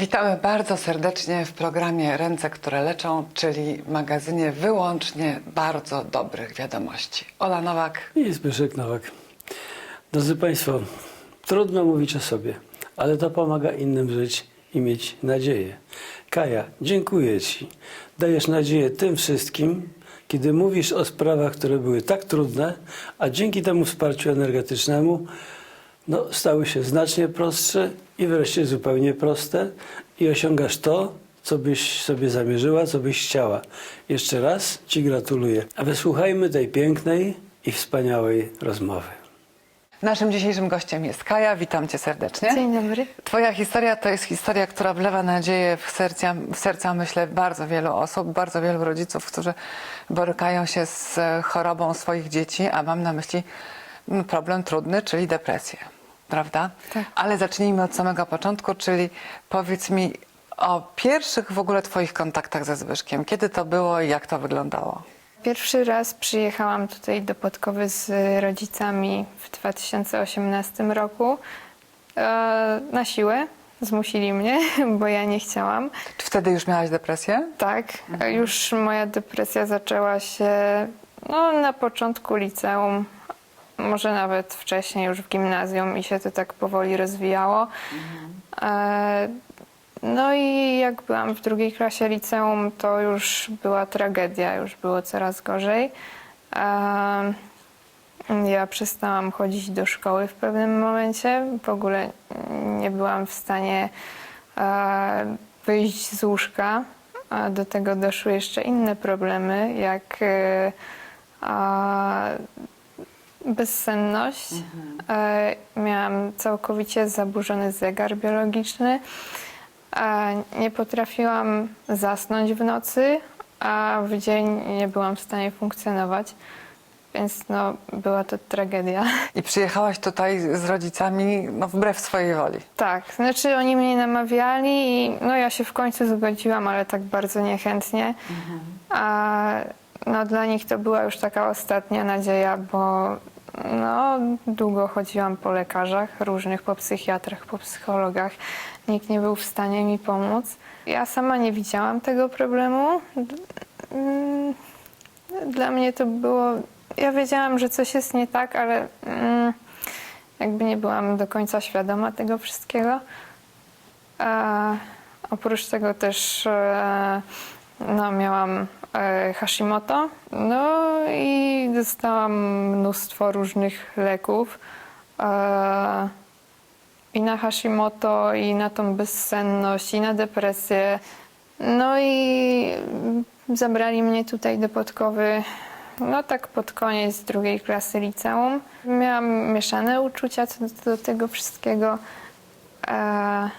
Witamy bardzo serdecznie w programie Ręce, które leczą, czyli magazynie wyłącznie bardzo dobrych wiadomości. Ola Nowak. I Zbyszek Nowak. Drodzy Państwo, trudno mówić o sobie, ale to pomaga innym żyć i mieć nadzieję. Kaja, dziękuję Ci. Dajesz nadzieję tym wszystkim, kiedy mówisz o sprawach, które były tak trudne, a dzięki temu wsparciu energetycznemu no, stały się znacznie prostsze i wreszcie zupełnie proste i osiągasz to, co byś sobie zamierzyła, co byś chciała. Jeszcze raz Ci gratuluję. A wysłuchajmy tej pięknej i wspaniałej rozmowy. Naszym dzisiejszym gościem jest Kaja. Witam cię serdecznie. Dzień dobry. Twoja historia to jest historia, która wlewa nadzieję w serca, w serca, myślę, bardzo wielu osób, bardzo wielu rodziców, którzy borykają się z chorobą swoich dzieci, a mam na myśli problem trudny, czyli depresję. Prawda? Tak. Ale zacznijmy od samego początku, czyli powiedz mi o pierwszych w ogóle Twoich kontaktach ze Zbyszkiem. Kiedy to było i jak to wyglądało? Pierwszy raz przyjechałam tutaj do Podkowy z rodzicami w 2018 roku e, na siłę. Zmusili mnie, bo ja nie chciałam. Czy wtedy już miałaś depresję? Tak, już moja depresja zaczęła się no, na początku liceum, może nawet wcześniej, już w gimnazjum i się to tak powoli rozwijało. E, no i jak byłam w drugiej klasie liceum, to już była tragedia, już było coraz gorzej. E, ja przestałam chodzić do szkoły w pewnym momencie. W ogóle nie byłam w stanie e, wyjść z łóżka. A do tego doszły jeszcze inne problemy, jak e, a, bezsenność. E, miałam całkowicie zaburzony zegar biologiczny. E, nie potrafiłam zasnąć w nocy, a w dzień nie byłam w stanie funkcjonować. Więc no, była to tragedia. I przyjechałaś tutaj z rodzicami no, wbrew swojej woli. Tak, znaczy oni mnie namawiali i no ja się w końcu zgodziłam, ale tak bardzo niechętnie. A no dla nich to była już taka ostatnia nadzieja, bo no długo chodziłam po lekarzach różnych, po psychiatrach, po psychologach. Nikt nie był w stanie mi pomóc. Ja sama nie widziałam tego problemu. Mm, Dla mnie to było... Ja wiedziałam, że coś jest nie tak, ale mm, jakby nie byłam do końca świadoma tego wszystkiego. E, oprócz tego też e, no, miałam e, Hashimoto. No i dostałam mnóstwo różnych leków. E, I na Hashimoto, i na tą bezsenność, i na depresję. No i zabrali mnie tutaj do Podkowy, no tak pod koniec drugiej klasy liceum. Miałam mieszane uczucia co do, do tego wszystkiego. E,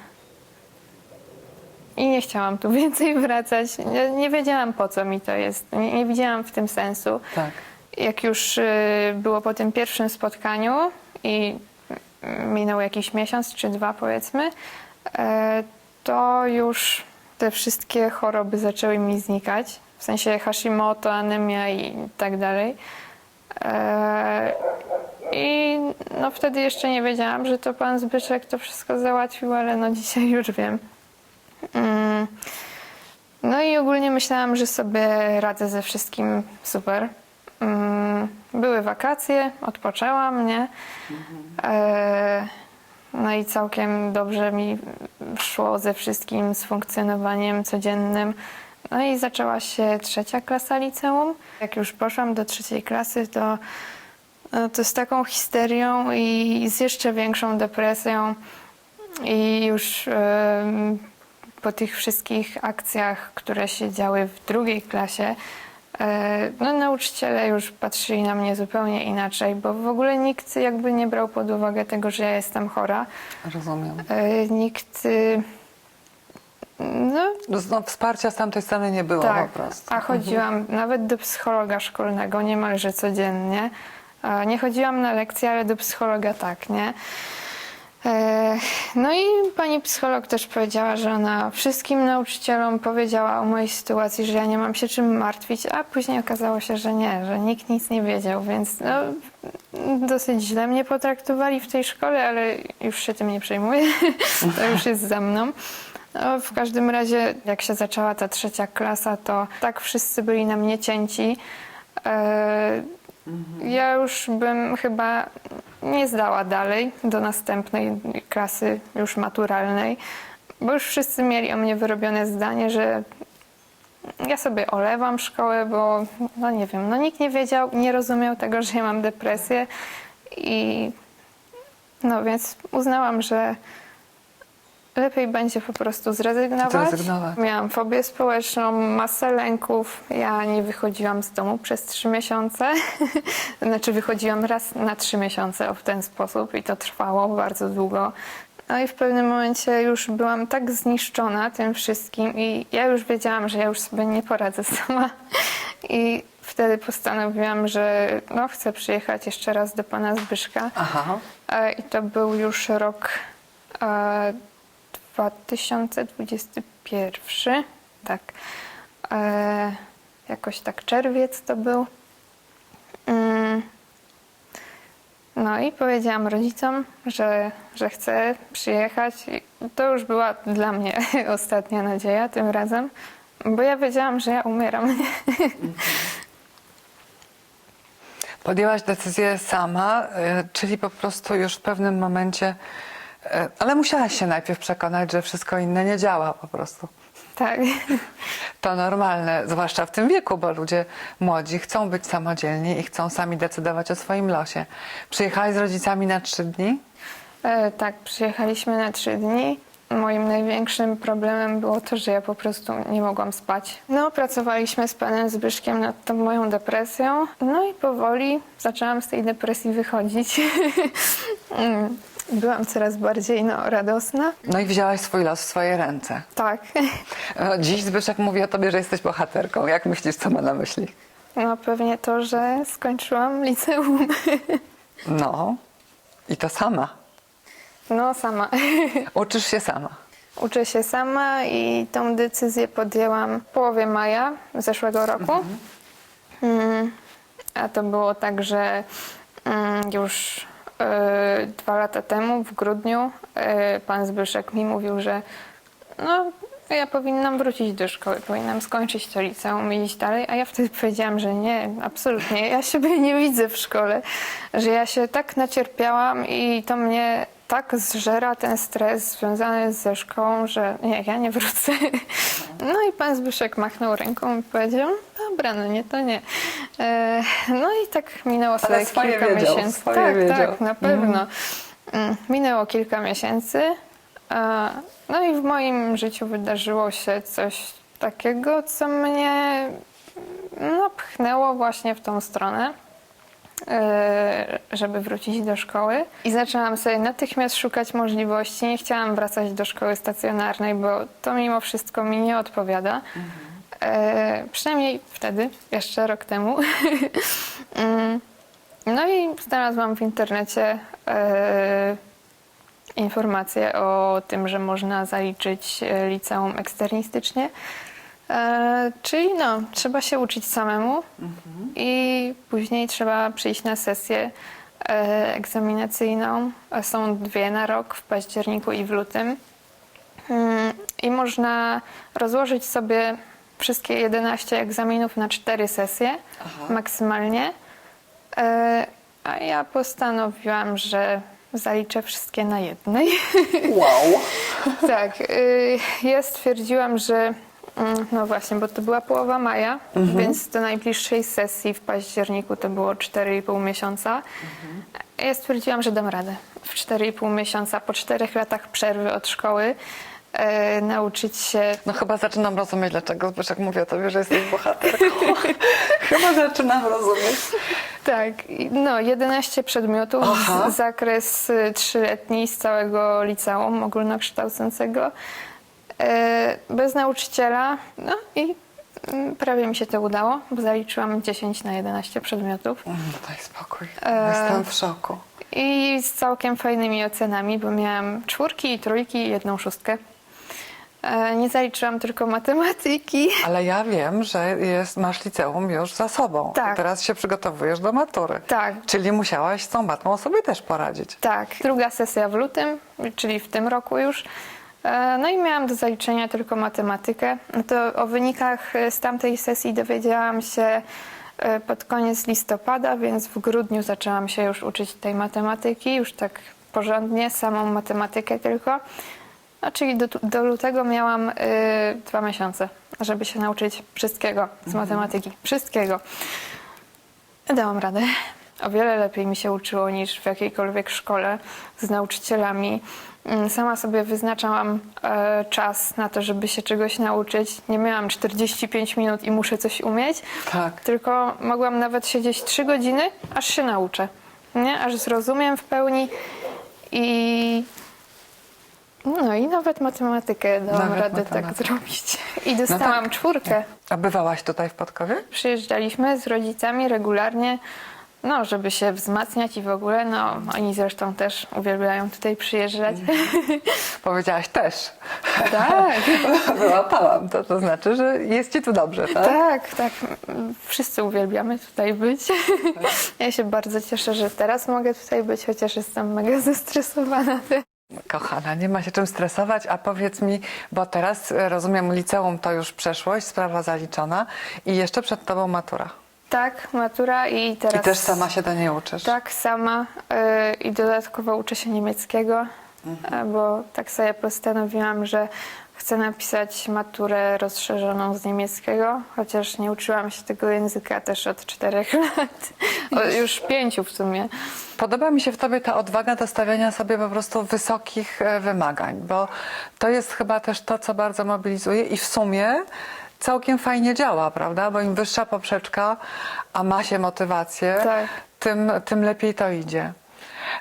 I nie chciałam tu więcej wracać. Nie, nie wiedziałam po co mi to jest. Nie, nie widziałam w tym sensu. Tak. Jak już y, było po tym pierwszym spotkaniu i minął jakiś miesiąc czy dwa powiedzmy, e, to już te wszystkie choroby zaczęły mi znikać. W sensie Hashimoto, anemia i tak dalej. E, I no wtedy jeszcze nie wiedziałam, że to pan Zbyszek to wszystko załatwił, ale no dzisiaj już wiem. Mm. No i ogólnie myślałam, że sobie radzę ze wszystkim super. Mm, Były wakacje, odpoczęłam, nie? E, No i całkiem dobrze mi szło ze wszystkim, z funkcjonowaniem codziennym. No i zaczęła się trzecia klasa liceum. Jak już poszłam do trzeciej klasy, to, no, to z taką histerią i z jeszcze większą depresją i już po tych wszystkich akcjach, które się działy w drugiej klasie, e, no, nauczyciele już patrzyli na mnie zupełnie inaczej, bo w ogóle nikt jakby nie brał pod uwagę tego, że ja jestem chora. Rozumiem. E, Nikt. y, No, No, wsparcia z tamtej strony nie było tak. po prostu. A chodziłam nawet do psychologa szkolnego niemalże codziennie. E, Nie chodziłam na lekcje, ale do psychologa tak, nie? No i pani psycholog też powiedziała, że ona wszystkim nauczycielom powiedziała o mojej sytuacji, że ja nie mam się czym martwić, a później okazało się, że nie, że nikt nic nie wiedział, więc no, dosyć źle mnie potraktowali w tej szkole, ale już się tym nie przejmuję, to już jest za mną. No, w każdym razie, jak się zaczęła ta trzecia klasa, to tak wszyscy byli na mnie cięci. E, Ja już bym chyba nie zdała dalej do następnej klasy, już maturalnej, bo już wszyscy mieli o mnie wyrobione zdanie, że ja sobie olewam szkołę, bo no nie wiem, no nikt nie wiedział, nie rozumiał tego, że ja mam depresję i no więc uznałam, że lepiej będzie po prostu zrezygnować. Zrezygnować. Miałam fobię społeczną, masę lęków. Ja nie wychodziłam z domu przez trzy miesiące. znaczy wychodziłam raz na trzy miesiące w ten sposób i to trwało bardzo długo. No i w pewnym momencie już byłam tak zniszczona tym wszystkim i ja już wiedziałam, że ja już sobie nie poradzę sama. I wtedy postanowiłam, że no, chcę przyjechać jeszcze raz do pana Zbyszka. Aha. E, I to był już rok e, 2021. Tak. E, jakoś tak czerwiec to był. Mm. No i powiedziałam rodzicom, że, że chcę przyjechać. To już była dla mnie ostatnia nadzieja tym razem, bo ja wiedziałam, że ja umieram. Podjęłaś decyzję sama, y, czyli po prostu już w pewnym momencie, ale musiałaś się najpierw przekonać, że wszystko inne nie działa po prostu. tak. To normalne, zwłaszcza w tym wieku, bo ludzie młodzi chcą być samodzielni i chcą sami decydować o swoim losie. Przyjechałaś z rodzicami na trzy dni? E, tak, przyjechaliśmy na trzy dni. Moim największym problemem było to, że ja po prostu nie mogłam spać. No, pracowaliśmy z panem Zbyszkiem nad tą moją depresją. No i powoli zaczęłam z tej depresji wychodzić. Byłam coraz bardziej no, radosna. No i wzięłaś swój los w swoje ręce. Tak. No, Dziś Zbyszek mówi o tobie, że jesteś bohaterką. Jak myślisz, co ma na myśli? No pewnie to, że skończyłam liceum. No, i to sama. No sama. Uczysz się sama. Uczę się sama i tą decyzję podjęłam w połowie maja zeszłego roku. Mm, A to było tak, że mm, już dwa lata temu, w grudniu, e, pan Zbyszek mi mówił, że no, ja powinnam wrócić do szkoły, powinnam skończyć to liceum i iść dalej, a ja wtedy powiedziałam, że nie, absolutnie, ja siebie nie widzę w szkole, że ja się tak nacierpiałam i to mnie tak zżera ten stres związany ze szkołą, że nie, ja nie wrócę. No i pan Zbyszek machnął ręką i powiedział, dobra, no nie, to nie. E, no i tak minęło sobie swoje kilka wiedział, miesięcy. swoje tak, wiedział. tak, na pewno. Mm, Minęło kilka miesięcy. e, No i w moim życiu wydarzyło się coś takiego, co mnie no, pchnęło właśnie w tą stronę, żeby wrócić do szkoły. I zaczęłam sobie natychmiast szukać możliwości. Nie chciałam wracać do szkoły stacjonarnej, bo to mimo wszystko mi nie odpowiada. E, przynajmniej wtedy, jeszcze rok temu. Mm, no i znalazłam w internecie e, informację o tym, że można zaliczyć e, liceum eksternistycznie. E, czyli no, trzeba się uczyć samemu i później trzeba przyjść na sesję e, egzaminacyjną. Są dwie na rok, w październiku i w lutym. Mm, I można rozłożyć sobie wszystkie 11 egzaminów na cztery sesje maksymalnie. E, A ja postanowiłam, że zaliczę wszystkie na jednej. Wow. tak, y, ja stwierdziłam, że no właśnie, bo to była połowa maja, więc do najbliższej sesji w październiku to było 4,5 miesiąca. Ja stwierdziłam, że dam radę. W 4,5 miesiąca, po czterech latach przerwy od szkoły, e, nauczyć się No chyba zaczynam rozumieć, dlaczego Zbyszek mówi o tobie, że jesteś bohaterką. chyba zaczynam rozumieć. Tak, no 11 przedmiotów, zakres y, trzyletni z całego liceum ogólnokształcącego, bez nauczyciela, no i mm, prawie mi się to udało, bo zaliczyłam 10 na 11 przedmiotów Mm, Daj spokój. E, Jestem w szoku. i z całkiem fajnymi ocenami, bo miałam czwórki i trójki i jedną szóstkę. E, Nie zaliczyłam tylko matematyki. Ale ja wiem, że jest, masz liceum już za sobą. Tak. Teraz się przygotowujesz do matury. Tak. Czyli musiałaś z tą matmą sobie też poradzić. Tak, druga sesja w lutym, czyli w tym roku już. E, No i miałam do zaliczenia tylko matematykę. No To o wynikach e, z tamtej sesji dowiedziałam się e, pod koniec listopada, więc w grudniu zaczęłam się już uczyć tej matematyki, już tak porządnie, samą matematykę tylko. No, czyli do, do lutego miałam y, dwa miesiące, żeby się nauczyć wszystkiego z matematyki. Wszystkiego. Dałam radę. O wiele lepiej mi się uczyło niż w jakiejkolwiek szkole z nauczycielami. Mm, Sama sobie wyznaczałam e, czas na to, żeby się czegoś nauczyć. Nie miałam 45 minut i muszę coś umieć, Tak. tylko mogłam nawet siedzieć 3 godziny, aż się nauczę. Nie? Aż zrozumiem w pełni i no i nawet matematykę dałam Nawet radę tak matematykę. zrobić. I dostałam tak. czwórkę. A bywałaś tutaj w Podkowie? Przyjeżdżaliśmy z rodzicami regularnie, no, żeby się wzmacniać i w ogóle, no, oni zresztą też uwielbiają tutaj przyjeżdżać. Powiedziałaś też. tak, Wyłapałam to, to znaczy, że jest ci tu dobrze, tak? tak, tak. Wszyscy uwielbiamy tutaj być. ja się bardzo cieszę, że teraz mogę tutaj być, chociaż jestem mega zestresowana. Kochana, nie ma się czym stresować, a powiedz mi, bo teraz rozumiem, liceum to już przeszłość, sprawa zaliczona i jeszcze przed tobą matura. Tak, matura i teraz... I też sama się do niej uczysz. Tak, sama y, i dodatkowo uczę się niemieckiego, Mhm. bo tak sobie postanowiłam, że chcę napisać maturę rozszerzoną z niemieckiego, chociaż nie uczyłam się tego języka też od czterech lat, o, już pięciu w sumie. Podoba mi się w tobie ta odwaga do stawiania sobie po prostu wysokich e, wymagań, bo to jest chyba też to, co bardzo mobilizuje i w sumie całkiem fajnie działa, prawda? Bo im wyższa poprzeczka, a ma się motywację, Tak. tym, tym lepiej to idzie.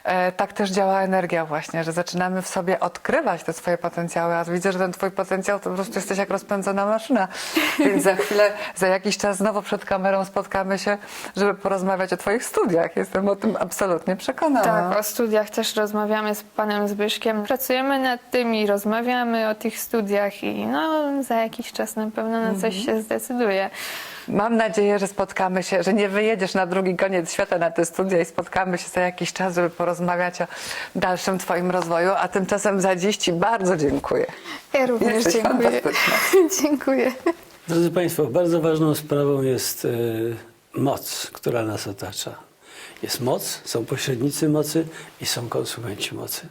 E, tak też działa energia właśnie, że zaczynamy w sobie odkrywać te swoje potencjały, a widzę, że ten twój potencjał to po prostu jesteś jak rozpędzona maszyna. Więc za chwilę, za jakiś czas znowu przed kamerą spotkamy się, żeby porozmawiać o twoich studiach. Jestem o tym absolutnie przekonana. Tak, o studiach też rozmawiamy z panem Zbyszkiem. Pracujemy nad tym i rozmawiamy o tych studiach i no, za jakiś czas na pewno na coś się zdecyduje. Mam nadzieję, że spotkamy się, że nie wyjedziesz na drugi koniec świata na te studia i spotkamy się za jakiś czas, żeby porozmawiać o dalszym Twoim rozwoju. A tymczasem za dziś Ci bardzo dziękuję. Ja również Jesteś dziękuję. dziękuję. Drodzy Państwo, bardzo ważną sprawą jest e, moc, która nas otacza. Jest moc, są pośrednicy mocy i są konsumenci mocy.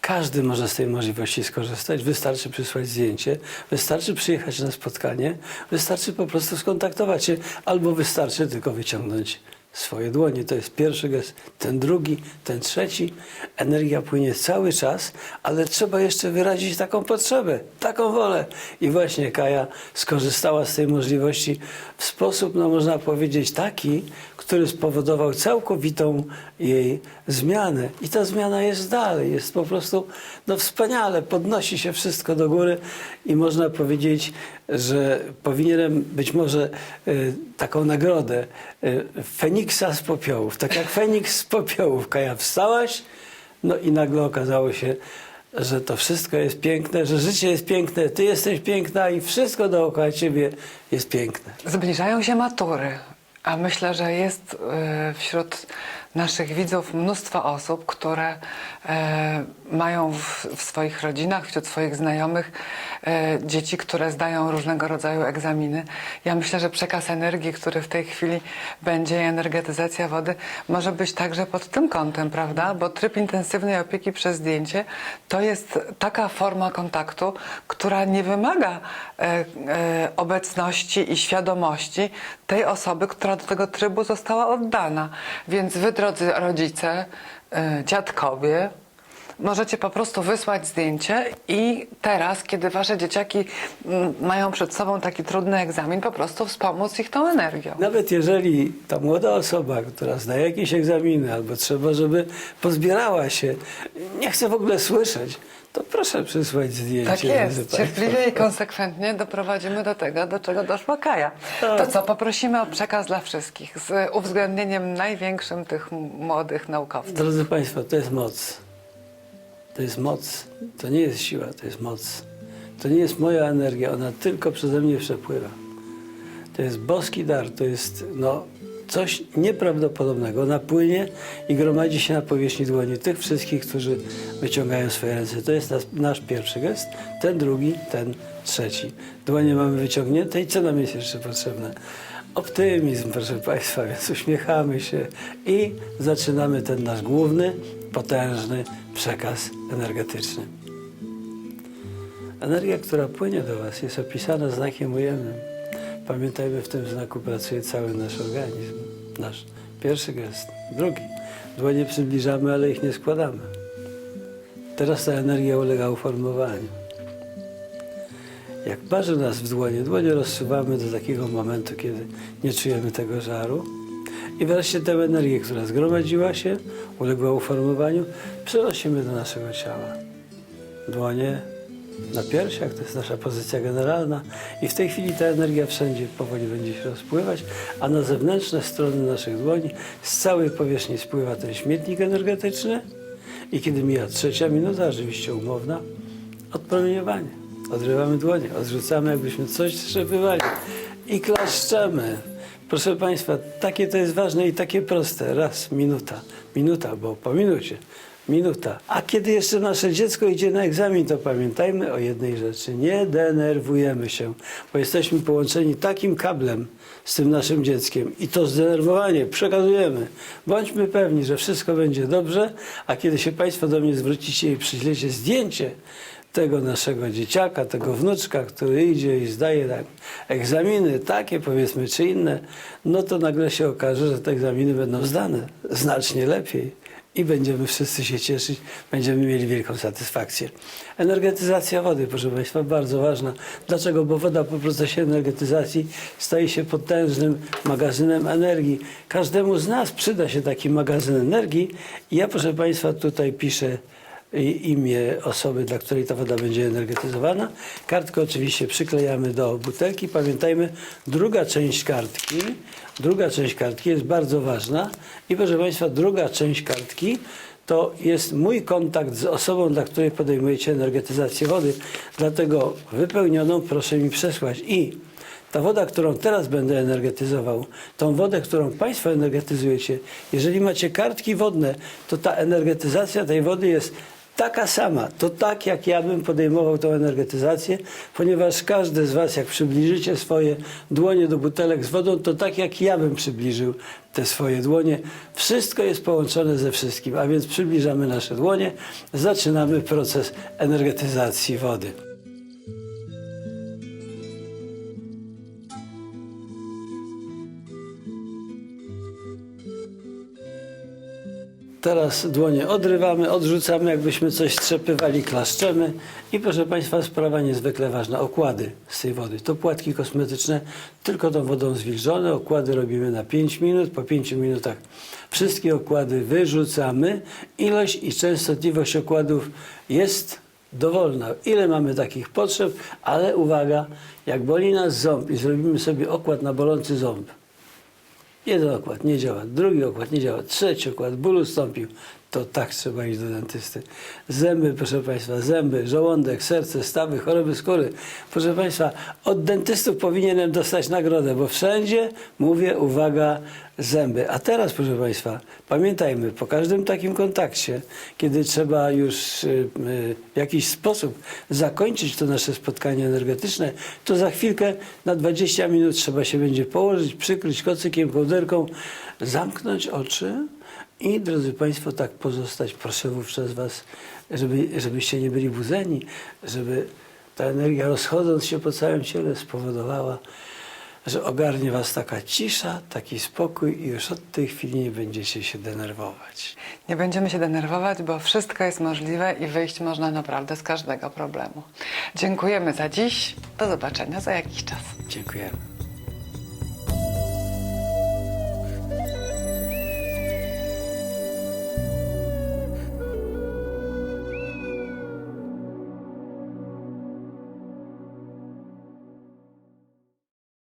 Każdy może z tej możliwości skorzystać. Wystarczy przysłać zdjęcie, wystarczy przyjechać na spotkanie, wystarczy po prostu skontaktować się, albo wystarczy tylko wyciągnąć swoje dłonie. To jest pierwszy gest, ten drugi, ten trzeci. Energia płynie cały czas, ale trzeba jeszcze wyrazić taką potrzebę, taką wolę. I właśnie Kaja skorzystała z tej możliwości w sposób, no można powiedzieć, taki, który spowodował całkowitą jej zmianę. I ta zmiana jest dalej, jest po prostu no wspaniale, podnosi się wszystko do góry i można powiedzieć, że powinienem być może y, taką nagrodę y, Feniksa z popiołów. Tak jak Feniks z popiołów. Kaja, wstałaś, no i nagle okazało się, że to wszystko jest piękne, że życie jest piękne, ty jesteś piękna i wszystko dookoła ciebie jest piękne. Zbliżają się matury, a myślę, że jest e, wśród naszych widzów mnóstwo osób, które e, mają w, w swoich rodzinach, wśród swoich znajomych e, dzieci, które zdają różnego rodzaju egzaminy. Ja myślę, że przekaz energii, który w tej chwili będzie, energetyzacja wody, może być także pod tym kątem, prawda? Bo tryb intensywnej opieki przez zdjęcie to jest taka forma kontaktu, która nie wymaga e, e, obecności i świadomości tej osoby, która do tego trybu została oddana. Więc wy, drodzy rodzice, e, dziadkowie, możecie po prostu wysłać zdjęcie i teraz, kiedy wasze dzieciaki mm, mają przed sobą taki trudny egzamin, po prostu wspomóc ich tą energią. Nawet jeżeli ta młoda osoba, która zdaje jakieś egzaminy, albo trzeba, żeby pozbierała się, nie chce w ogóle słyszeć, to proszę przysłać zdjęcie. Tak jest. Cierpliwie i konsekwentnie doprowadzimy do tego, do czego doszła Kaja. To co, poprosimy o przekaz dla wszystkich z uwzględnieniem największym tych młodych naukowców. Drodzy Państwo, to jest moc. To jest moc. To nie jest siła, to jest moc. To nie jest moja energia, ona tylko przeze mnie przepływa. To jest boski dar, to jest no, coś nieprawdopodobnego. Ona płynie i gromadzi się na powierzchni dłoni tych wszystkich, którzy wyciągają swoje ręce. To jest nas, nasz pierwszy gest, ten drugi, ten trzeci. Dłonie mamy wyciągnięte i co nam jest jeszcze potrzebne? Optymizm, proszę Państwa, więc uśmiechamy się i zaczynamy ten nasz główny, potężny przekaz energetyczny. Energia, która płynie do Was, jest opisana znakiem ujemnym. Pamiętajmy, w tym znaku pracuje cały nasz organizm. Nasz pierwszy gest. Drugi. Dłonie przybliżamy, ale ich nie składamy. Teraz ta energia ulega uformowaniu. Jak barzy nas w dłonie, dłonie rozsuwamy do takiego momentu, kiedy nie czujemy tego żaru. I wreszcie tę energię, która zgromadziła się, uległa uformowaniu, przenosimy do naszego ciała. Dłonie na piersiach, to jest nasza pozycja generalna i w tej chwili ta energia wszędzie powoli będzie się rozpływać, a na zewnętrzne strony naszych dłoni z całej powierzchni spływa ten śmietnik energetyczny i kiedy mija trzecia minuta, oczywiście umowna, odpromieniowanie. Odrywamy dłonie, odrzucamy jakbyśmy coś trzepywali i klaszczemy. Proszę Państwa, takie to jest ważne i takie proste. Raz, minuta, minuta, bo po minucie Minuta. A kiedy jeszcze nasze dziecko idzie na egzamin, to pamiętajmy o jednej rzeczy. Nie denerwujemy się, bo jesteśmy połączeni takim kablem z tym naszym dzieckiem i to zdenerwowanie przekazujemy. Bądźmy pewni, że wszystko będzie dobrze, a kiedy się Państwo do mnie zwrócicie i przyślecie zdjęcie tego naszego dzieciaka, tego wnuczka, który idzie i zdaje tak egzaminy takie powiedzmy czy inne, no to nagle się okaże, że te egzaminy będą zdane znacznie lepiej i będziemy wszyscy się cieszyć, będziemy mieli wielką satysfakcję. Energetyzacja wody, proszę Państwa, bardzo ważna. Dlaczego? Bo woda po procesie energetyzacji staje się potężnym magazynem energii. Każdemu z nas przyda się taki magazyn energii i ja, proszę Państwa, tutaj piszę imię osoby, dla której ta woda będzie energetyzowana. Kartkę oczywiście przyklejamy do butelki. Pamiętajmy, druga część kartki, druga część kartki jest bardzo ważna i proszę Państwa, druga część kartki to jest mój kontakt z osobą, dla której podejmujecie energetyzację wody. Dlatego wypełnioną proszę mi przesłać i ta woda, którą teraz będę energetyzował, tą wodę, którą Państwo energetyzujecie, jeżeli macie kartki wodne, to ta energetyzacja tej wody jest taka sama. To tak, jak ja bym podejmował tą energetyzację, ponieważ każdy z Was, jak przybliżycie swoje dłonie do butelek z wodą, to tak, jak ja bym przybliżył te swoje dłonie. Wszystko jest połączone ze wszystkim, a więc przybliżamy nasze dłonie, zaczynamy proces energetyzacji wody. Teraz dłonie odrywamy, odrzucamy, jakbyśmy coś strzepywali, klaszczemy. I proszę Państwa, sprawa niezwykle ważna. Okłady z tej wody. To płatki kosmetyczne, tylko tą wodą zwilżone. Okłady robimy na 5 minut. Po 5 minutach wszystkie okłady wyrzucamy. Ilość i częstotliwość okładów jest dowolna. Ile mamy takich potrzeb, ale uwaga, jak boli nas ząb i zrobimy sobie okład na bolący ząb, Jeden okład nie działa, drugi okład nie działa, trzeci okład, ból ustąpił. To tak trzeba iść do dentysty. Zęby, proszę Państwa, zęby, żołądek, serce, stawy, choroby skóry. Proszę Państwa, od dentystów powinienem dostać nagrodę, bo wszędzie mówię, uwaga, zęby. A teraz, proszę Państwa, pamiętajmy, po każdym takim kontakcie, kiedy trzeba już y, y, w jakiś sposób zakończyć to nasze spotkanie energetyczne, to za chwilkę na 20 minut trzeba się będzie położyć, przykryć kocykiem, kołderką, zamknąć oczy i, drodzy Państwo, tak pozostać. Proszę wówczas Was, żeby, żebyście nie byli budzeni, żeby ta energia rozchodząc się po całym ciele spowodowała, że ogarnie Was taka cisza, taki spokój i już od tej chwili nie będziecie się denerwować. Nie będziemy się denerwować, bo wszystko jest możliwe i wyjść można naprawdę z każdego problemu. Dziękujemy za dziś. Do zobaczenia za jakiś czas. Dziękujemy.